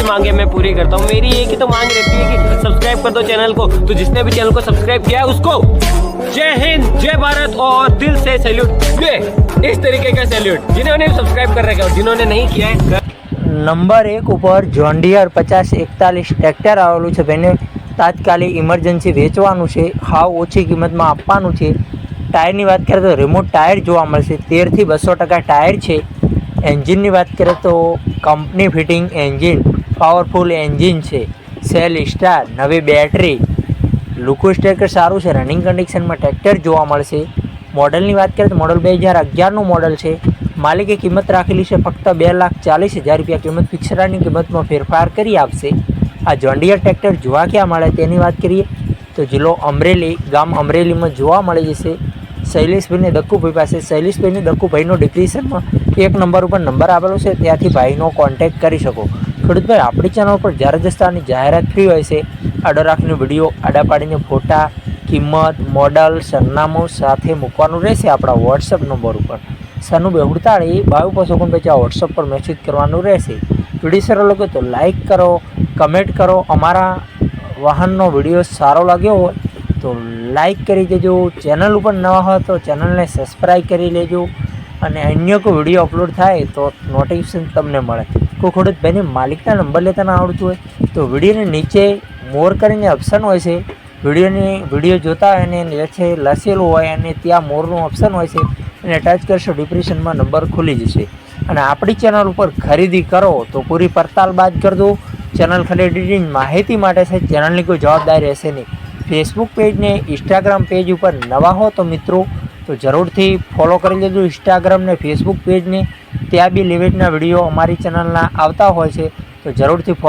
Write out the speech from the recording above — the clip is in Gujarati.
सबकी मांगे मैं पूरी करता हूँ मेरी एक ही तो मांग रहती है कि सब्सक्राइब कर दो चैनल को तो जिसने भी चैनल को सब्सक्राइब किया है उसको जय हिंद जय भारत और दिल से सैल्यूट ये इस तरीके का सैल्यूट जिन्होंने सब्सक्राइब कर रखा है और जिन्होंने नहीं किया है નંબર એક ઉપર જોન્ડિયર પચાસ એકતાલીસ ટ્રેક્ટર આવેલું છે તેને તાત્કાલિક ઇમરજન્સી વેચવાનું છે હાવ ઓછી કિંમતમાં આપવાનું છે ટાયરની વાત કરીએ તો રિમોટ ટાયર જોવા મળશે તેરથી બસો ટકા ટાયર છે એન્જિનની વાત કરીએ તો company fitting engine powerful engine છે. સેલ સ્ટાર નવી બેટરી લુકો સ્ટેકર સારું છે. રનિંગ કન્ડિશનમાં ટ્રેક્ટર જોવા મળશે. મોડલની વાત કરીએ તો મોડલ બે હજાર અગિયારનું મોડલ છે. માલિકે કિંમત રાખેલી છે ફક્ત બે લાખ ચાલીસ હજાર રૂપિયા. કિંમત ફિક્સરાની કિંમતમાં ફેરફાર કરી આપશે. આ જોન્ડિયર ટ્રેક્ટર જોવા ક્યાં મળે તેની વાત કરીએ તો જિલ્લો અમરેલી, ગામ અમરેલીમાં જોવા મળી જશે. શૈલેષભાઈને દક્કુભાઈ પાસે. શૈલેષભાઈને દક્કુભાઈનો ડિપ્રેશનમાં એક નંબર ઉપર નંબર આપેલો છે. ત્યાંથી ભાઈનો કોન્ટેક્ટ કરી શકો. ખેડૂતભાઈ, આપણી ચેનલ પર જ્યારે જસ્તાની જાહેરાત ફ્રી હોય છે, આડો રાખીને વીડિયો આડા પાડીને ફોટા, કિંમત મોડલ સરનામું સાથે મૂકવાનું રહેશે આપણા વોટ્સઅપ નંબર ઉપર. સનું બેહુડતાળી બાયુ પાંચ ઓગણપચાસ આ વોટ્સઅપ પર મેસેજ કરવાનું રહેશે. વીડિયો સારો લાગે તો લાઈક કરો કમેન્ટ કરો. અમારા વાહનનો વીડિયો સારો લાગ્યો હોય તો લાઈક કરી દેજો. ચેનલ ઉપર નવા હોય તો ચેનલને સબસ્ક્રાઈબ કરી લેજો. અને અન્ય કોઈ વીડિયો અપલોડ થાય તો નોટિફિકેશન તમને મળે. કોઈ ખેડૂત ભાઈને માલિકના નંબર લેતા ના આવડતું હોય, તો વિડીયોની નીચે મોર કરીને ઓપ્શન હોય છે. વિડીયોની વીડિયો જોતા હોય અને નીચે લસેલું હોય અને ત્યાં મોરનું ઓપ્શન હોય છે એને ટચ કરશો ડિપ્રેશનમાં નંબર ખુલી જશે. અને આપણી ચેનલ ઉપર ખરીદી કરો તો પૂરી પડતાલ બાદ કરજો ચેનલ ખરીદીની માહિતી માટે છે ચેનલની કોઈ જવાબદારી રહેશે નહીં. ફેસબુક પેજને ઇન્સ્ટાગ્રામ પેજ ઉપર નવા હો તો મિત્રો તો જરૂરથી ફોલો કરી લેજો ઇન્સ્ટાગ્રામ ને ફેસબુક પેજને ત્યાં બી લિમિટના વીડિયો અમારી ચેનલના આવતા હોય છે. તો જરૂરથી